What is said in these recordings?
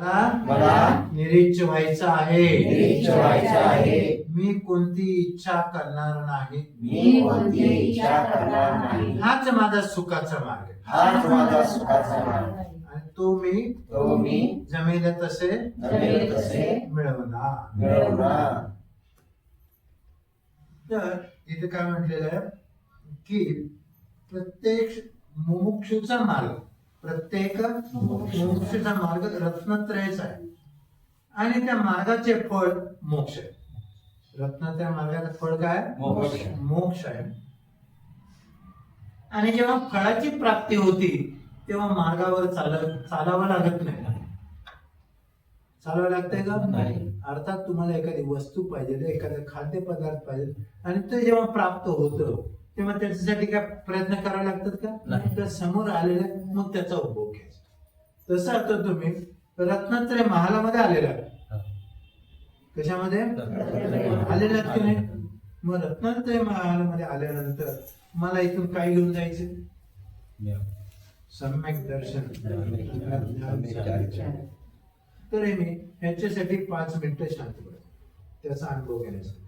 मला निरीच्छ व्हायचं आहे. निरीच्छ व्हायचं आहे. मी कोणती इच्छा करणार नाही. मी कोणती इच्छा करणार नाही. हाच माझा सुखाचा मार्ग. हाच माझा सुखाचा मार्ग. आणि तो मी तो मी जमेल तसे जमेल तसे मिळवणार. मिळवणार. तर इथे काय म्हटलेलं आहे? की प्रत्येक मुमुक्षूचा मार्ग. प्रत्येक मुमुक्षूचा मार्ग रत्नत्रयच आहे. आणि त्या मार्गाचे फळ मोक्ष आहे. रत्नात्रय मार्गाचं फळ काय? मोक्ष. मोक्ष आहे. आणि जेव्हा फळाची प्राप्ती होती तेव्हा मार्गावर चाल चालावं लागत नाही. चालावं लागतंय का? नाही. अर्थात तुम्हाला एखादी वस्तू पाहिजे एखादा खाद्यपदार्थ पाहिजे. आणि ते जेव्हा प्राप्त होतं तेव्हा त्याच्यासाठी काय प्रयत्न करावे लागतात का? नाही. तर समोर आलेले मग त्याचा उपभोग घ्यायचा. तसं आता तुम्ही रत्नात्रय महालामध्ये आलेला. कशामध्ये? आलेले की नाही? मग रत्नात्रय महालामध्ये आल्यानंतर मला इथून काय घेऊन जायचं? सम्यक दर्शन. तर हे मी ह्याच्यासाठी पाच मिनिटं शांत पडतो त्याचा अनुभव घेण्यासाठी.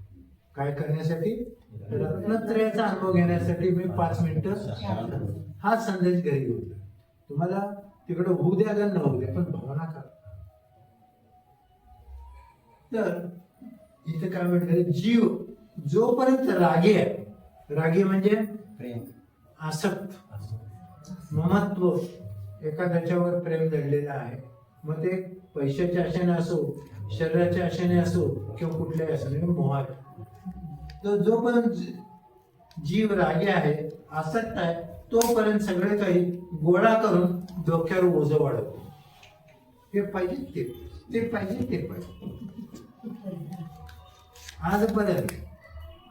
काय करण्यासाठी? रत्नत्रयाचा अनुभव घेण्यासाठी मी पाच मिनिटं हा संदेश घरी घेऊन. तुम्हाला तिकडे होऊ द्या का न होऊ द्या पण भावना करा. तर इथे काय म्हटलं जीव जोपर्यंत रागी आहे रागी म्हणजे आसक्त ममत्व एखाद्याच्यावर प्रेम दडलेलं आहे मग ते पैशाच्या आशेने असो शरीराच्या आशेने असो किंवा कुठल्याही आशेने मोहात. तर जोपर्यंत जीव रागी आहे आसक्त आहे तोपर्यंत सगळे काही गोळा करून डोक्यावर ओझं वाढवतो. ते पाहिजे ते ते पाहिजे ते पाहिजे. आजपर्यंत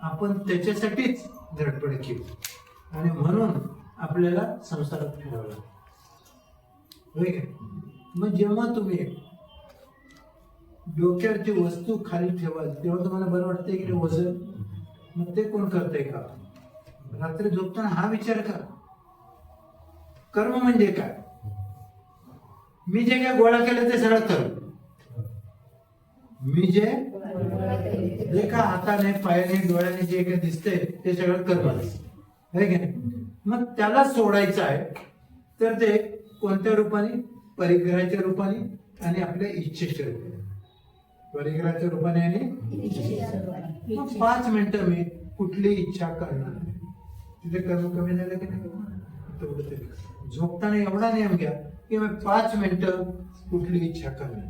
आपण त्याच्यासाठीच धडपड केली. आणि म्हणून आपल्याला संसारात फिरावं लागतं. होय मग जेव्हा तुम्ही डोक्यावरची वस्तू खाली ठेवाल तेव्हा तुम्हाला बरं वाटतंय की ओझं वजन मग ते कोण करतंय का? रात्री झोपताना हा विचार करा. कर्म म्हणजे काय? मी जे काय गोळा केलं ते सगळं कर्म मी जे जे का हाताने पायाने डोळ्याने जे काय दिसतंय ते सगळं कर्म की नाही? मग त्याला सोडायचं आहे तर ते कोणत्या रूपाने? परिग्रहाच्या रूपाने आणि आपल्या इच्छेच्या रूपाने. परिग्रहाच्या रूपाने आणि मग पाच मिनिटं मी कुठली इच्छा करणार नाही. तिथे कर्म कमी झालं की नाही? तेवढं तरी झोपताना एवढा नियम घ्या की मी पाच मिनिटं कुठली इच्छा करणार.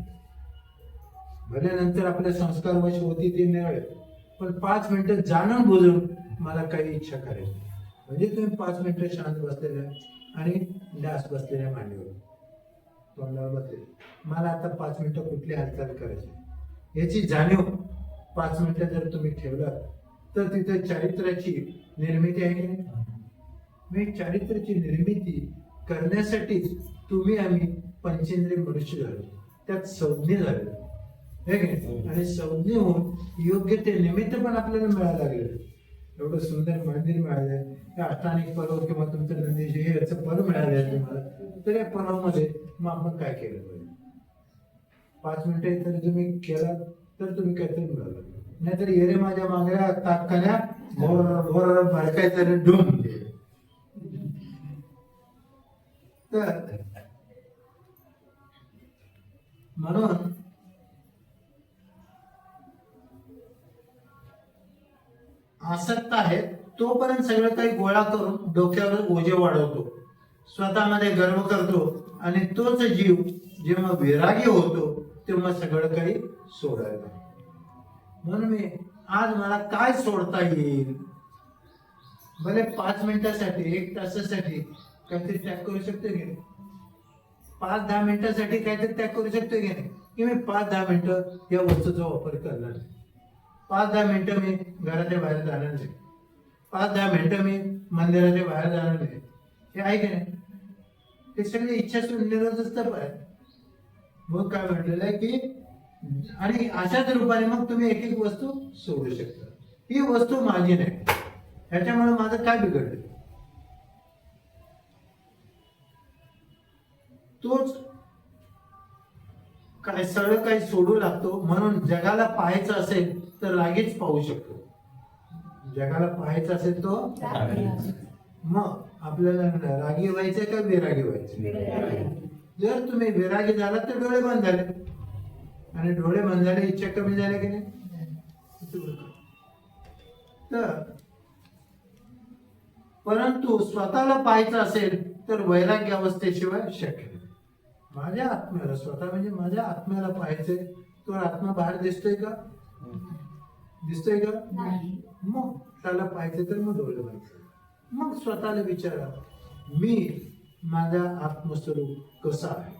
भले नंतर आपले संस्कार वश होती ते मिळाले पण पाच मिनिटं जाणून बुजून मला काही इच्छा करायची म्हणजे तुम्ही पाच मिनिटं शांत बसलेल्या आणि डास बसलेल्या मांडीवर. तोंडावर मला आता पाच मिनिटं कुठली हालचाल करायची याची जाणीव पाच मिनिटं जर तुम्ही ठेवलात तर तिथे चारित्र्याची निर्मिती आहे मी चारित्र्याची निर्मिती करण्यासाठीच तुम्ही आम्ही पंचेंद्रिय मनुष्य झालो. त्यात संज्ञ झालो. हे? आणि संज्ञ होऊन योग्य ते निमित्त पण आपल्याला मिळायला लागले. एवढं सुंदर मंदिर मिळालंय हे अष्टानिक पर्व किंवा तुमचं नंदीश हे याचं पर्व मिळालंय तुम्हाला. तर या पर्वामध्ये मग आपण काय केलं पाहिजे पाच मिनिटं जर तुम्ही केला तर तुम्ही काहीतरी मिळालं नाहीतर येरे माझ्या मागण्या ताकण्या भोर भोर भडकायचं आणि तर म्हणून आसक्त आहे तोपर्यंत सगळं काही गोळा करून डोक्यावर ओझे वाढवतो. स्वतःमध्ये गर्व करतो आणि तोच जीव जेव्हा विरागी होतो तेव्हा सगळं काही सोडायला. म्हणून मी आज मला काय सोडता येईल? भले पाच मिनिटासाठी एक तासासाठी काहीतरी त्याग करू शकतो की नाही? पाच दहा मिनिटासाठी काहीतरी त्याग करू शकतो की नाही? की मी पाच दहा मिनिटं या वस्तूचा वापर करणार नाही पाच दहा मिनिटं मी घराच्या बाहेर जाणार नाही. पाच दहा मिनिटं मी मंदिराच्या बाहेर जाणार नाही. हे आहे की नाही? ते सगळी इच्छा निरोधच तर आहे. मग काय म्हटलेलं आहे की आणि अशाच रूपाने मग तुम्ही एक एक वस्तू सोडू शकता. ही वस्तू माझी नाही. ह्याच्यामुळे माझं काय बिघडलं? तोच काय सगळं काही सोडू लागतो म्हणून जगाला पाहायचं असेल तर रागीच पाहू शकतो. जगाला पाहायचं असेल तो मग आपल्याला रागी व्हायचंय का विरागी व्हायचं जर तुम्ही विरागी झाला तर डोळे बंद झाले. आणि डोळे बंद झाले इच्छा कमी झाल्या की नाही? तर परंतु स्वतःला पाहायचं असेल तर वैराग्य अवस्थेशिवाय शक्य नाही. माझ्या आत्म्याला स्वतः म्हणजे माझ्या आत्म्याला पाहायचंय तो आत्मा बाहेर दिसतोय का? दिसतोय का? मग त्याला पाहायचं तर मग डोळे बंद करा. मग स्वतःला विचारा मी माझा आत्मस्वरूप कसा आहे?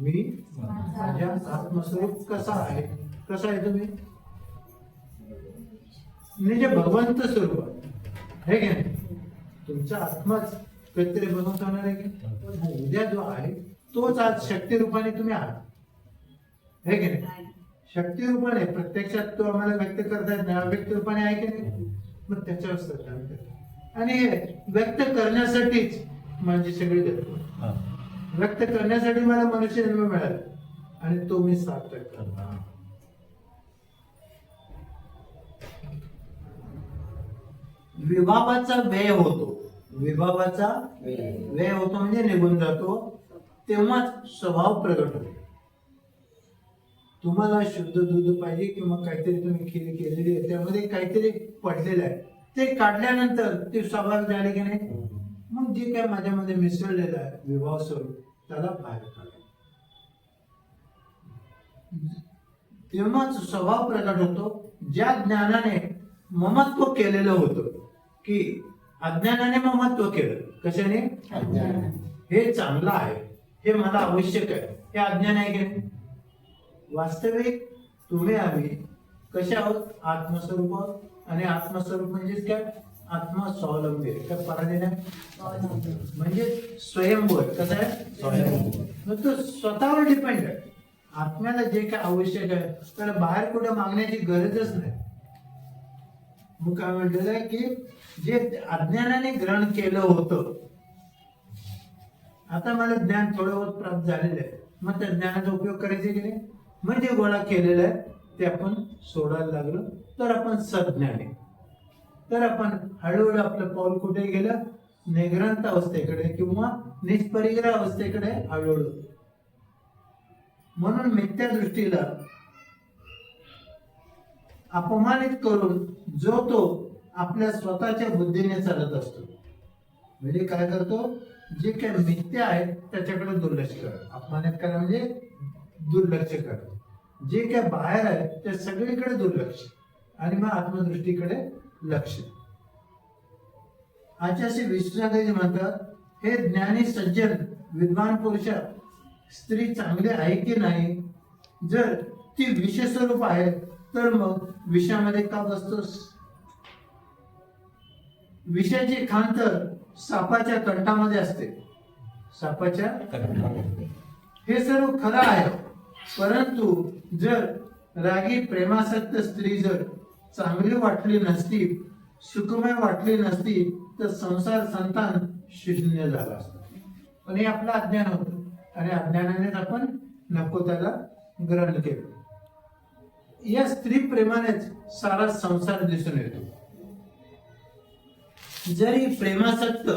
मी माझ्या आत्मस्वरूप कसा आहे? कसा आहे तुम्ही? म्हणजे भगवंत स्वरूप आहे. हे की नाही तुमचा आत्माच कधीतरी भगवंत होणार आहे की? उद्या जो आहे तोच आज शक्ती रूपाने तुम्ही आहात. हे की नाही शक्ती रूपाने प्रत्यक्षात तो आम्हाला व्यक्त करतायत ना व्यक्त रूपाने आहे की नाही? मग त्याच्यावर श्रद्धा आणि हे व्यक्त करण्यासाठीच माझी सगळी धर्म व्यक्त करण्यासाठी मला मनुष्य जन्म मिळाला. आणि तो मी सार्थक करणार. विभावाचा व्यय होतो. विभावाचा व्यय होतो म्हणजे निघून जातो. तेव्हाच स्वभाव प्रगट होतो. तुम्हाला शुद्ध दूध पाहिजे किंवा काहीतरी तुम्ही खीर केलेली आहे त्यामध्ये काहीतरी पडलेलं आहे. ते काढल्यानंतर ते स्वाभाविक झाले की नाही? मग जे काय माझ्यामध्ये मिसळलेलं आहे विभाव स्वरूप त्याला बाहेर काढा तेव्हाच स्वभाव प्रकट होतो ज्या ज्ञानाने ममत्व केलेलं होतं की अज्ञानाने ममत्व केलं. कशाने? हे चांगलं आहे हे मला आवश्यक आहे हे अज्ञान आहे की? वास्तविक तुम्ही आम्ही कशा आहोत? आत्मस्वरूप आणि आत्मस्वरूप म्हणजेच काय? आत्मा स्वावलंबी आहे. काय पराधीन म्हणजे स्वयंभू आहे कसं आहे? मग तो स्वतःवर डिपेंड आहे. आत्म्याला जे काय आवश्यक आहे त्याला बाहेर कुठे मागण्याची गरजच नाही. मग काय म्हटलेलं आहे की जे अज्ञानाने ग्रहण केलं होतं आता मला ज्ञान थोडं बहुत प्राप्त झालेलं आहे. मग त्या ज्ञानाचा उपयोग करायचा की नाही? मग जे गोळा केलेलं आहे ते आपण सोडायला लागलो तर आपण सज्ञानी तर आपण हळूहळू आपलं पाऊल कुठे गेलं? निग्रंत अवस्थेकडे किंवा निष्परिग्रह अवस्थेकडे हळूहळू. म्हणून मिथ्या दृष्टीला अपमानित करून जो तो आपल्या स्वतःच्या बुद्धीने चालत असतो. म्हणजे काय करतो? जे काय मिथ्या आहेत त्याच्याकडे दुर्लक्ष कर अपमानित करा म्हणजे दुर्लक्ष कर जे काय बाहेर आहे त्या सगळीकडे दुर्लक्ष. आणि मग आत्मदृष्टीकडे लक्ष. आचार्य विश्वनाथजी म्हणतात हे ज्ञानी सज्जन विद्वान पुरुष स्त्री चांगली आहे की नाही? जर ती विषय स्वरूप आहे तर मग विषयामध्ये का बसतोस? विषयाची खान तर सापाच्या कंठामध्ये असते. सापाच्या हे सर्व खरं आहे. परंतु जर रागी प्रेमासक्त स्त्री जर चांगली वाटली नसती सुखमय वाटली नसती तर संसार संतान शून्य झाला असतं. पण हे आपलं अज्ञान होतं. आणि अज्ञानानेच आपण नको त्याला ग्रहण केलं. या स्त्री प्रेमानेच सारा संसार दिसून येतो. जरी प्रेमासक्त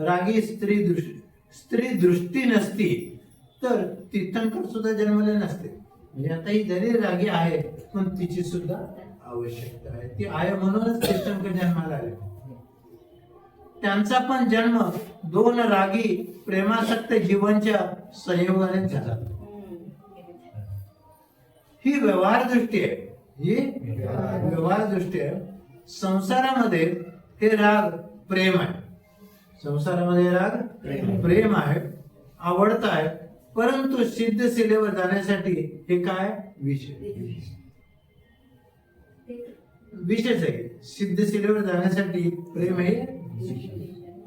रागी स्त्री दृष्टी स्त्री दृष्टी नसती तर तीर्थंकर सुद्धा जन्मले नसते. म्हणजे आता ही जरी रागी आहे पण तिची सुद्धा आवश्यकता आहे. ती आहे म्हणूनच तीर्थंकर जन्माला आले. त्यांचा पण जन्म दोन रागी प्रेमासक्त जीवनच्या संयोगाने झाला. ही व्यवहार दृष्टी आहे. ही व्यवहार दृष्टी आहे. संसारामध्ये हे राग प्रेम आहे. संसारामध्ये राग प्रेम आहे. आवडत आहे. परंतु सिद्ध सिलेवर जाण्यासाठी हे काय? विषय विशेष आहे. सिद्ध जाण्यासाठी प्रेम हे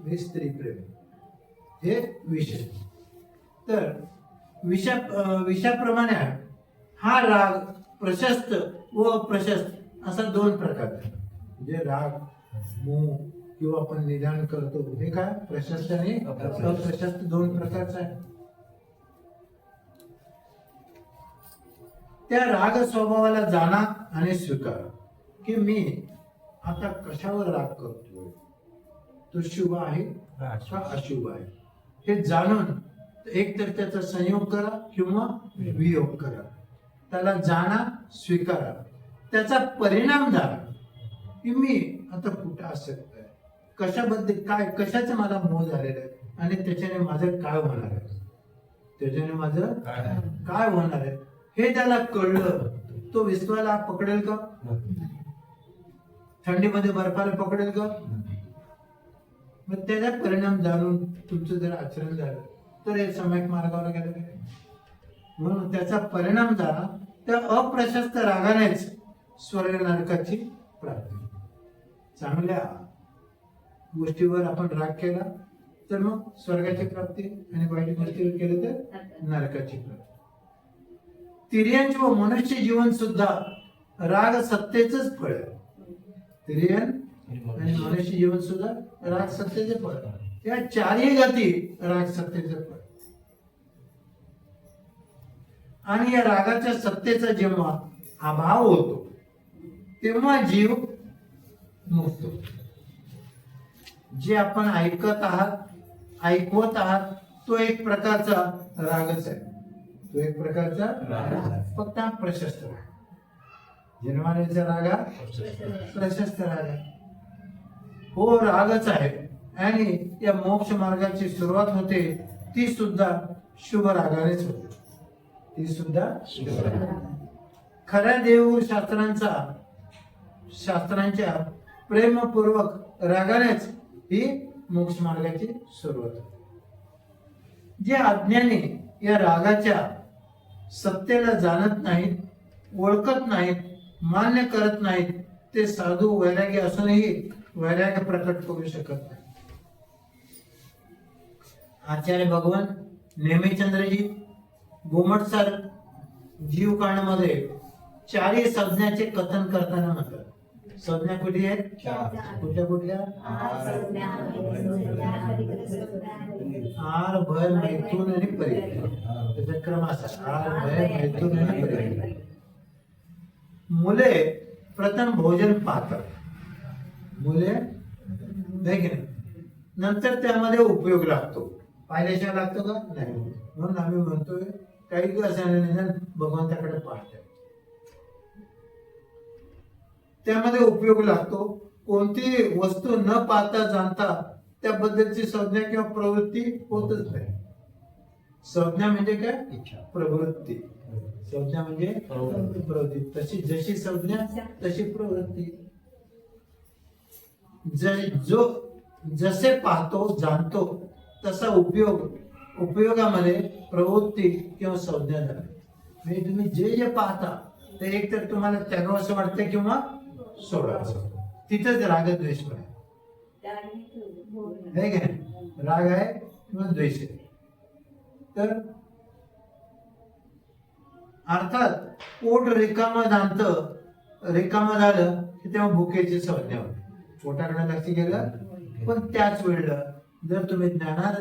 हे स्त्री प्रेम हे विषय तर विषा विषाप्रमाणे हा राग प्रशस्त व अप्रशस्त असा दोन प्रकार आहे म्हणजे राग मोह किंवा आपण निदान करतो हे काय? प्रशस्त आणि अप्रशस्त. दोन प्रकारचा आहे त्या राग स्वभावाला जाणा आणि स्वीकारा. की मी आता कशावर राग करतोय? तो शुभ आहे का अशुभ आहे? हे जाणून एक तर त्याचा संयोग करा किंवा वियोग करा. त्याला जाणा स्वीकारा. त्याचा परिणाम झाला की मी आता कुठं आहे? कशाबद्दल काय कशाचं मला मोह झालेलं आहे? आणि त्याच्याने माझं काय होणार आहे? त्याच्याने माझं काय? होणार आहे? हे त्याला कळलं. तो विश्वाला पकडेल का? थंडीमध्ये बर्फाला पकडेल का? मग त्याचा परिणाम जाणून तुमचं जर आचरण झालं तर हे सम्यक मार्गावर गेलं काय? म्हणून त्याचा परिणाम झाला त्या अप्रशस्त रागानेच स्वर्ग नरकाची प्राप्ती. चांगल्या गोष्टीवर आपण राग केला तर मग स्वर्गाची प्राप्ती आणि वाईट गोष्टीवर केलं तर नरकाची प्राप्ती. तिर्यांचे व मनुष्य जीवन सुद्धा राग सत्तेच फळ आहे. तिर्यन आणि मनुष्य. जीवन सुद्धा राग सत्तेचे फळ. या चारही गती राग सत्तेचे फळ. आणि या रागाच्या सत्तेचा जेव्हा अभाव होतो तेव्हा जीव मुक्त होतो. जे आपण ऐकत आहात ऐकवत आहात तो एक प्रकारचा रागच आहे. तो एक प्रकारचा फक्त हा प्रशस्त राग. निर्माणाचा रागा प्रशस्त राग. आहे हो रागच आहे. आणि या मोक्ष मार्गाची सुरुवात होते ती सुद्धा शुभ रागानेच होते. ती सुद्धा शुभ खऱ्या देव शास्त्रांचा शास्त्रांच्या प्रेमपूर्वक रागानेच ही मोक्ष मार्गाची सुरुवात होते. जे अज्ञानी या रागाच्या सत्तेला जाणत नाहीत ओळखत नाहीत मान्य करत नाहीत ते साधू वैरागी असूनही वैराग्य प्रकट करू शकत नाही आचार्य भगवान नेमीचंद्रजी गोमटसर जीव काळामध्ये चारही संज्ञाचे कथन करताना म्हणतात. संज्ञा कुठे आहेत? कुठल्या कुठल्या? आर भय मैथून आणि परिग्रह त्याचा क्रम असा. आर भय मैथून आणि परिग्रह मुले प्रथम भोजन पाहतात मुले आहे की नाही? नंतर त्यामध्ये उपयोग लागतो. पाहिल्याशिवाय लागतो का? नाही. म्हणून आम्ही म्हणतोय काही दिवसाने निदान भगवंताकडे पाहतात त्यामध्ये उपयोग लागतो. कोणती वस्तू न पाहता जाणता त्याबद्दलची संज्ञा किंवा प्रवृत्ती होतच नाही. संज्ञा म्हणजे काय? इच्छा प्रवृत्ती. संज्ञा म्हणजे प्रवृत्ती. तशी जशी संज्ञा तशी प्रवृत्ती. ज- जो जसे पाहतो जाणतो तसा उपयोग उपयोगामध्ये प्रवृत्ती किंवा संज्ञा झाली म्हणजे तुम्ही जे जे पाहता ते एक तर तुम्हाला त्यागं असं वाटतं किंवा सोडावं तिथंच रागद्वेष पण आहे. है राग आहे किंवा द्वेष आहे. तर अर्थात पोट रिकाम जाणत रिकाम झालं की तेव्हा भुकेची संज्ञा होते. पोटाकडे लक्ष गेलं पण त्याच वेळेला जर तुम्ही ज्ञाना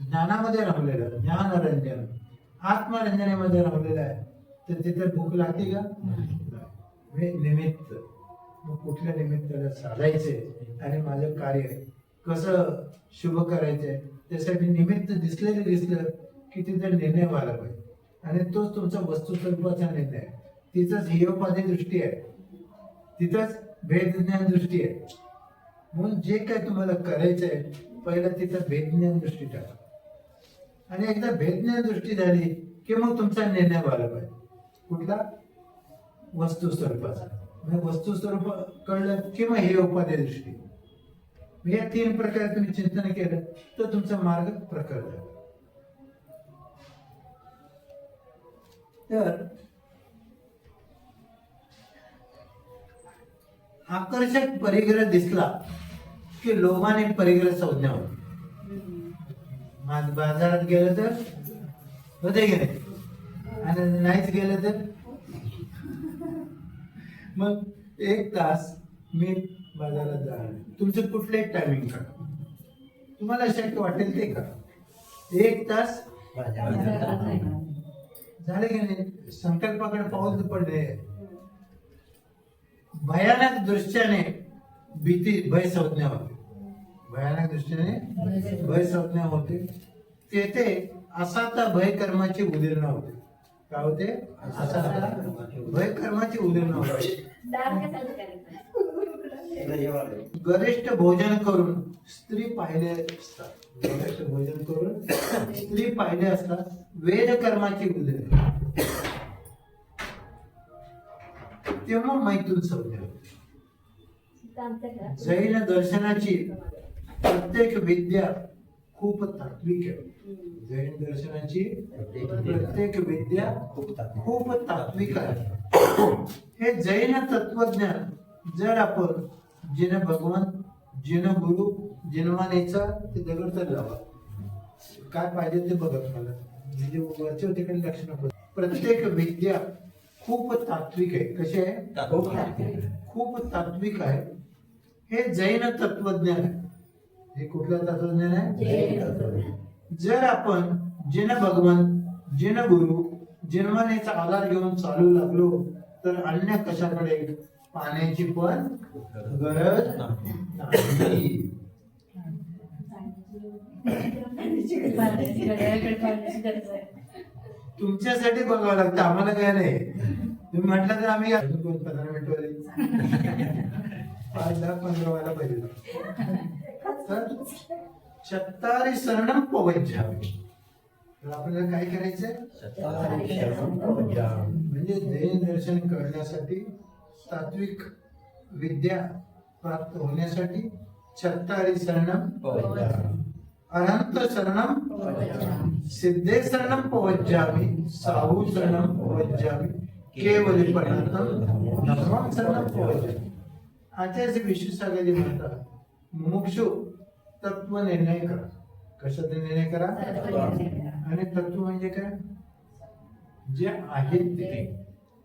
ज्ञानामध्ये रमलेलं ज्ञानरंजन आत्मरंजनेमध्ये रमलेलं आहे तर तिथे भूक लागते का? निमित्त मग कुठल्या निमित्ताला साधायचे आणि माझं कार्य कसं शुभ करायचंय त्यासाठी निमित्त दिसलेलं दिसलं की तिथे निर्णय व्हायला पाहिजे. आणि तोच तुमचा वस्तुस्वरूपाचा निर्णय आहे. तिथंच हियोपाधी दृष्टी आहे. तिथंच भेदज्ञान दृष्टी आहे. म्हणून जे काय तुम्हाला करायचं आहे पहिलं तिथं भेदज्ञान दृष्टी टाका. आणि एकदा भेदज्ञान दृष्टी झाली की मग तुमचा निर्णय व्हायला पाहिजे कुठला? वस्तू स्वरूपाचा म्हणजे वस्तू स्वरूप कळलं किंवा हे उपाधी दृष्टी. या तीन प्रकारे तुम्ही चिंतन केलं तर तुमचा मार्ग प्रकट झाला. तर आकर्षक परिग्रह दिसला की लोभाने परिग्रह संज्ञा होती. बाजारात गेलं तर होते की नाही? आणि नाहीच गेलं तर? मग एक तास मी बाजारात जाणार तुमचं कुठलंही टायमिंग करा. तुम्हाला शक्य वाटेल ते करा. एक तास झाले की नाही? संकल्पाकडे पाऊल पडले. भयानक दृष्ट्याने भीती भय संज्ञा होते. भयानक दृष्टीने भय संज्ञा होते. तेथे असाता भय कर्माची उदीर्ण होते. काय होते? असाता भय कर्माची उदीर्ण होते. गरिष्ठ भोजन करून स्त्री पाहिले असतात. गरिष्ठ भोजन करून स्त्री पाहिले असतात. वेद कर्माची उदय. तेव्हा मैथून संज्ञा जैन दर्शनाची प्रत्येक विद्या खूप तात्विक आहे. जैन दर्शनाची प्रत्येक विद्या खूप तात्विक आहे. हे जैन तत्वज्ञान जर आपण जिन भगवान जिन गुरु जिनवानेचा ते दगड तर लावा काय पाहिजे ते बघा मला म्हणजे वरच्या तिकडे लक्ष नको. प्रत्येक विद्या खूप तात्विक आहे. कशी आहे? खूप तात्विक. खूप तात्विक आहे. हे जैन तत्वज्ञान आहे. हे कुठलं तत्वज्ञान आहे? जर आपण जिन भगवान जिन गुरु जिनवानेचा आधार घेऊन चालू लागलो तर अन्य कशाकडे? पाण्याची पण गरज नाही. तुमच्यासाठी बघावं लागतं आम्हाला काय नाही. तुम्ही म्हटलं तर आम्ही दोन पंधरा मिनिटं पाच दहा पंधरा व्हायला पाहिजे. तर शतारी शरणम पवज्जामी तर आपल्याला काय करायचंय? म्हणजे जैन दर्शन करण्यासाठी तात्विक विद्या प्राप्त होण्यासाठी छत्तारी शरणम अनंत शरणम सिद्धे शरणम पवज्जामी. साहू शरणम पवज्जामी. केवली पदार्थम धर्मम शरणम पवज्जामी. आचार्य म्हणतात मुमुक्षु तत्व निर्णय करा. कशाचा निर्णय करा? आणि तत्व म्हणजे काय? जे आहे ते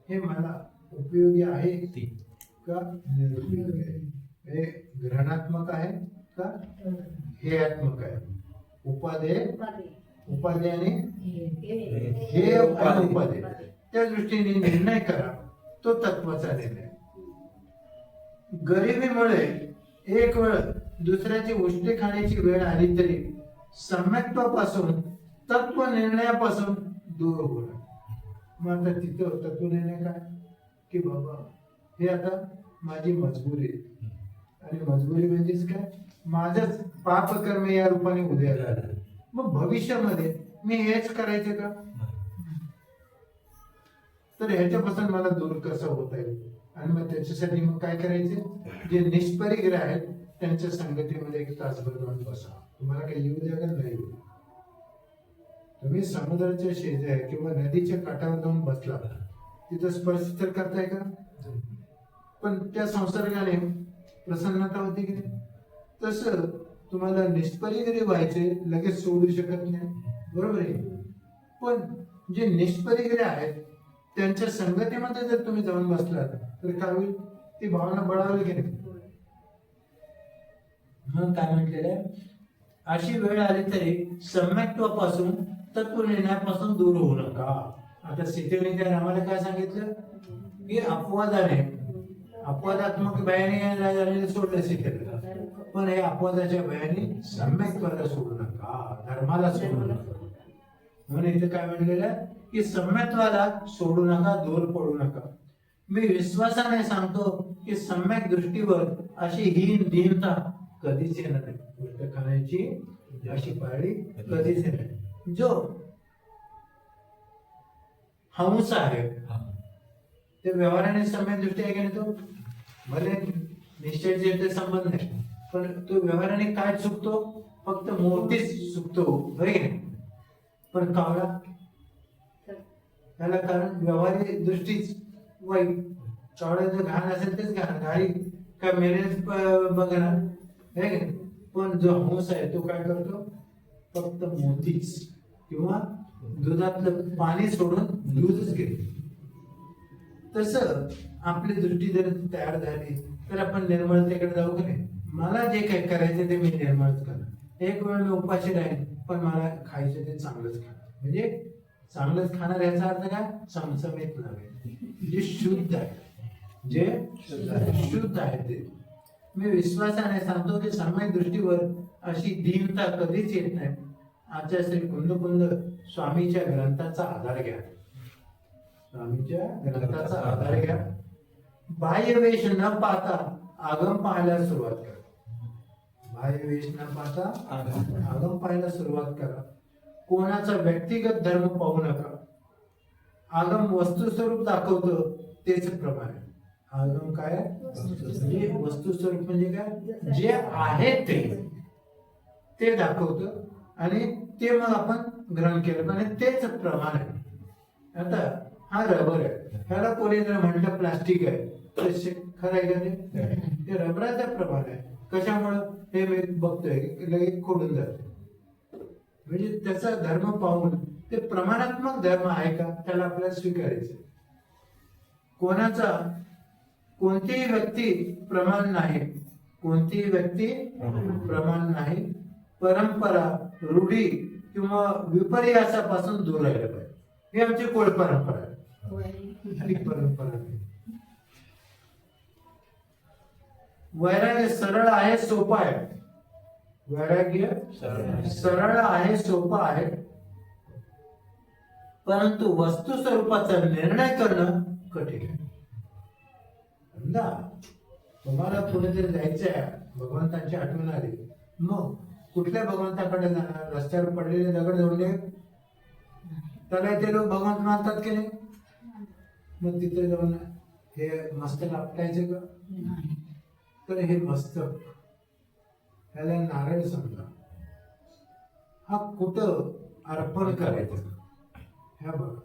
हे मला उपयोगी आहे ते. का? निरुपयोगी आहे. हे ग्रहणात्मक आहे का? हेयात्मक आहे. उपादेय? उपादेय. आणि? हे उपादेय. त्या दृष्टीने निर्णय करा. तो तत्वाचा निर्णय. गरिबीमुळे एक वेळ दुसऱ्याची उष्टी खाण्याची वेळ आली तरी सम्यक्त्वापासून तत्व निर्णयापासून दूर होणं मग आता तिथं तत्व निर्णय काय? की बाबा हे आता माझी मजबुरी आहे. आणि मजबुरी म्हणजेच काय? माझंच पाप कर्म या रूपाने उदय मग भविष्यामध्ये मी हेच करायचे का? तर ह्याच्यापासून मला दूर कसं होता येईल? आणि मग त्याच्यासाठी मग काय करायचे? जे निष्परिग्र आहेत त्यांच्या संगतीमध्ये एक तासभर जाऊन बसा. तुम्हाला काही येऊ द्या का? नाही तुम्ही समुद्राच्या शेजारी किंवा नदीच्या काठावर जाऊन बसला. तिथं स्पर्श तर करताय का? पण त्या संसर्गाने प्रसन्नता होती की नाही? तसं तुम्हाला निष्परिग्रह व्हायचे लगेच सोडू शकत नाही. बरोबर आहे? पण जे निष्परिग्रह आहेत त्यांच्या संगतीमध्ये जर तुम्ही जाऊन बसलात तर काय होईल? ती भावना बळावी की नाही काय म्हटलेलं आहे? अशी वेळ आली तरी सम्यक्त्वापासून तत्व निर्णयापासून दूर होऊ नका. आता सीतेने त्या रामाला काय सांगितलं? की अपवादाने अपवादात्मक भयाने झालेले सोडलं सीतेला पण हे अपवादाच्या भयाने सम्यक्त्वाला सोडू नका धर्माला सोडू नका. म्हणून इथे काय म्हणलेलं की सम्यत्वाला सोडू नका दूर पडू नका. मी विश्वासाने सांगतो की सम्यक दृष्टीवर अशी हीन दीनता कधीच येणार नाही. उलट खाण्याची अशी पाळी कधीच येणार नाही. जो हंस आहे. ते व्यवहाराने सम्यक दृष्टी आहे की नाही तो? भले निश्चयाचे ते संबंध नाही पण तो व्यवहाराने काय चुकतो? फक्त मूर्तीच चुकतो होय नाही? पण कावळा त्याला कारण व्यवहारिक दृष्टीच वाईट कावळ्याचं घाण असेल तेच घाण घाई. का मेरेच बघणार? आहे पण जो हंस आहे तो काय करतो? फक्त मोतीच. किंवा दुधातलं पाणी सोडून दूधच घेतो. तसं आपली दृष्टी जर तयार झाली तर आपण निर्मळतेकडे जाऊ की नाही? मला जे काही करायचं ते मी निर्मळच करणार. एक वेळ मी उपाशी राहील पण मला खायचं ते चांगलंच खाणार. म्हणजे चांगलंच खाणार याचा अर्थ काय? समसमेत नव्हे. जे शुद्ध आहे जे शुद्ध आहे ते. मी विश्वासाने सांगतो की सामायिक दृष्टीवर अशी दीनता कधीच येत नाही. आजच्या श्री कुंद कुंद स्वामीच्या ग्रंथाचा आधार घ्या. स्वामीच्या ग्रंथाचा आधार घ्या. बाह्यवेश न पाहता आगम पाहायला सुरुवात करा. बाह्यवेश न पाहता आगम पाहायला सुरुवात करा. कोणाचा व्यक्तिगत धर्म पाहू नका. आगम वस्तू स्वरूप दाखवतो तेच प्रमाण आहे. आगम काय? वस्तू स्वरूप म्हणजे काय? जे आहे ते. ते दाखवतं. आणि ते मग आपण ग्रहण केलं. आणि तेच प्रमाण आहे. आता हा रबर आहे. ह्याला कोणी जर म्हटलं प्लास्टिक आहे तर शे- खरं आहे का ते? ते रबराचं प्रमाण आहे. कशामुळं? हे मी बघतोय की लगेच खोडून जाते. म्हणजे त्याचा धर्म पाहून ते प्रमाणात्मक धर्म आहे का? त्याला आपल्याला स्वीकारायचं कोणाचा? कोणतीही व्यक्ती प्रमाण नाही. कोणतीही व्यक्ती प्रमाण नाही. परंपरा रूढी किंवा विपर्यासापासून दूर राहिलं पाहिजे. ही आमची कोळ परंपरा आहे. परंपरा. वैराग्य सरळ आहे सोपं आहे. वैराग्य सरळ आहे सोपं आहे. परंतु वस्तू स्वरूपाचा निर्णय करणं कठीण आहे. तुम्हाला पुढे जर जायचं आहे भगवंतांची आठवण आली. मग कुठल्या भगवंताकडे जाणार रस्त्यावर पडलेले दगड जोडले त्याला ते लोक भगवंत मानतात की नाही? मग तिथे जाऊन हे मस्तक आपटायचे का? तर हे मस्तक ह्याला नारळ समजा. हा कुठं अर्पण करायचं? ह्या बघा.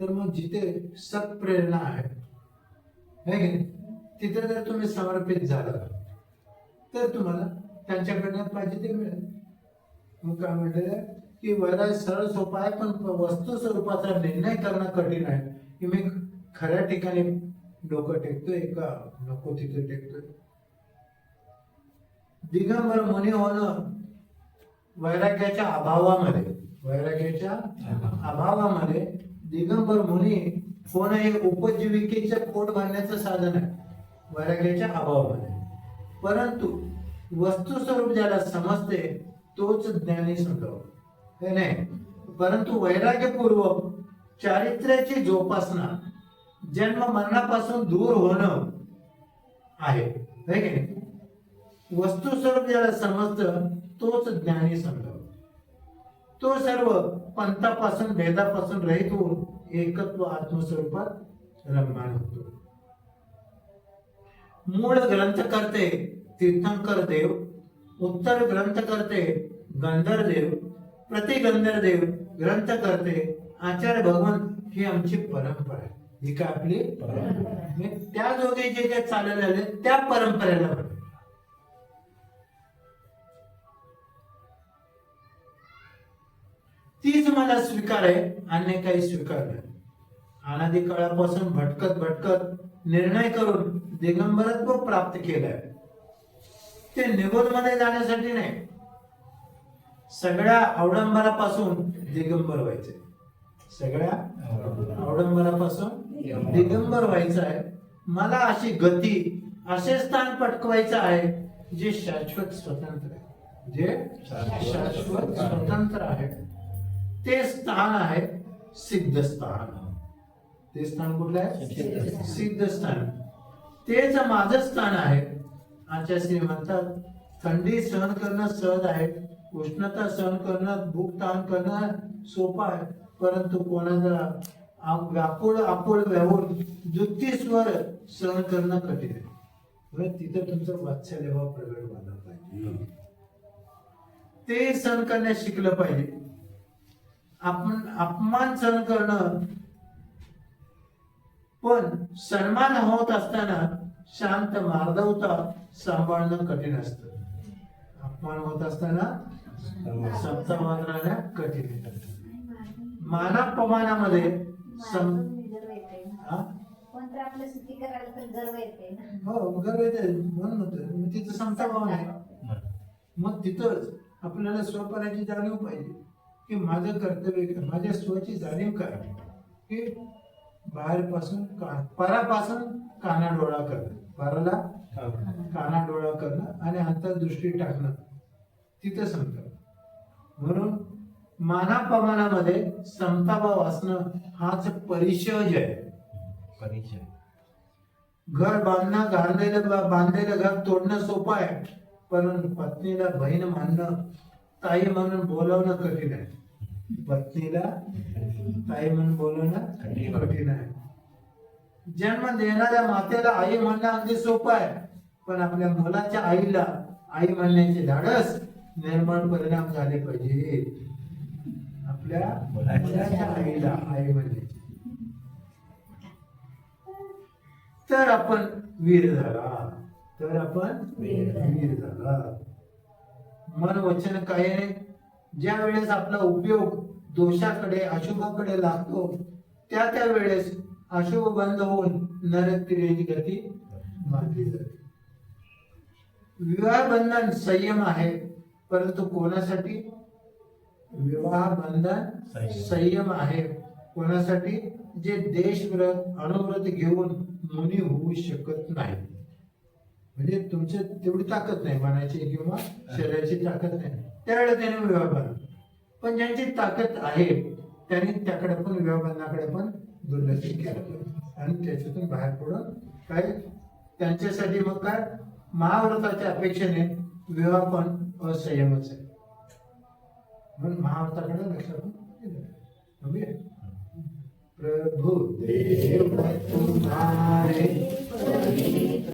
तर मग जिथे सत्प्रेरणा आहे है? तिथे जर तुम्ही समर्पित झाला तर तुम्हाला त्यांच्याकडनं पाहिजे ते मिळेल. मग काय म्हटलं की वैराग सरळ सोपा आहे पण वस्तू स्वरूपाचा निर्णय करणं कठीण आहे. की मी खऱ्या ठिकाणी डोकं टेकतोय का? नको तिथे टेकतोय. दिगंबर मुनी होणं वैराग्याच्या अभावामध्ये वैराग्याच्या अभावामध्ये दिगंबर मुनी होणं हे उपजीविकेचं पोट भरण्याचं साधन आहे. वैराग्याच्या अभावामध्ये. परंतु वस्तुस्वरूप ज्याला समजते तोच ज्ञानी समजाव हे नाही? परंतु वैराग्यपूर्वक चारित्र्याची जोपासना जन्म मरणापासून दूर होणं आहे. वस्तुस्वरूप स्वरूप ज्याला समजतं तोच ज्ञानी समजाव तो सर्व पंथापासून भेदापासून रहित होऊन एकत्व आत्मस्वरूपात रममाण होतो. मूळ ग्रंथकर्ते तीर्थंकर देव उत्तर ग्रंथकर्ते गंधर्देव देव ग्रंथ ग्रंथकर्ते आचार्य भगवान ही आमची परंपरा आहे. ही काय आपली म्हणजे त्या जोगे जे काय चालले आले त्या परंपरेला म्हणतात. तीच मला स्वीकार आहे अन्य काही स्वीकार नाही. अनादी काळापासून भटकत भटकत निर्णय करून दिगंबरत्व प्राप्त केलंय. ते निगोदमध्ये जाण्यासाठी नाही. सगळ्या अवडंबरापासून दिगंबर व्हायचे. सगळ्या अवडंबरापासून दिगंबर व्हायचं आहे. मला अशी गती असे स्थान पटकवायचं आहे जे शाश्वत स्वतंत्र आहे. जे शाश्वत स्वतंत्र आहे. ते स्थान आहे सिद्ध स्थान. ते स्थान कुठलं आहे? सिद्ध स्थान. तेच माझं स्थान आहे. आजच्या श्री म्हणतात थंडी सहन करणं सहज आहे उष्णता सहन करणं भूक ताण करणं सोपं आहे. परंतु कोणाचा व्याकुळ आपुळ व्याहून जुत्तीस्वर सहन करणं कठीण आहे. तिथं तुमचं वात्सल्यभाव प्रगट व्हायला पाहिजे. ते सहन करण्यास शिकलं पाहिजे. आपण अपमान सहन करणं पण सन्मान होत असताना शांत मार्दवता सांभाळणं कठीण असतं. अपमान होत असताना संतावाद राहणं कठीण मानापमानामध्ये सम हा? गर्व येते हो गर्व येते. म्हणून होतं मग तिथं समता भाव नाही. मग तिथंच आपल्याला स्वपणाची जाणीव पाहिजे. की माझं कर्तव्य काय? माझ्या स्वची जाणीव काय? की बाहेरपासून का परापासून कानाडोळा करणं. पराला काना डोळा करणं आणि अंतर्दृष्टी टाकणं. तिथं समजा म्हणून मानापमानामध्ये समताभाव असणं हाच परिचय आहे. परिचय. घर बांधणं घाललेलं बांधलेलं घर तोडणं सोपं आहे. पण पत्नीला बहीण मानणं ताई म्हणून बोलवणं कठीण आहे. पत्नीला ताई म्हणून बोलवणं कठीण. कठीण आहे. जन्म देणाऱ्या मातेला आई म्हणणं अगदी सोपं आहे. पण आपल्या मुलाच्या आईला आई म्हणण्याचे धाडस निर्माण परिणाम झाले पाहिजे. आपल्या मुलाच्या आईला आई म्हणण्याचे. तर आपण वीर झाला. तर आपण वीर. वीर झाला. मन वचन काय ज्या वेळेस आपला उपयोग दोषाकडे अशुभाकडे लागतो त्या त्या वेळेस अशुभ बंद होऊन नरक तिरेची गती मानली जाते. विवाह बंधन संयम आहे परंतु कोणासाठी? विवाह बंधन संयम. आहे. कोणासाठी? जे देशव्रत अनुव्रत घेऊन मुनी होऊ शकत नाही. म्हणजे तुमच्या तेवढी ताकद नाही मनाची किंवा शरीराची ताकद नाही. त्यावेळेला त्याने विवाह बांधला. पण ज्यांची ताकद आहे त्यांनी त्याकडे पण विवाह बंधनाकडे पण दुर्लक्षित केलं. आणि त्याच्यातून बाहेर पडून काय त्यांच्यासाठी मग काय? महाव्रताच्या अपेक्षेने विवाह पण असंयमच आहे. म्हणून महाव्रताकडे लक्ष आपण प्रभू देव तुम्हारे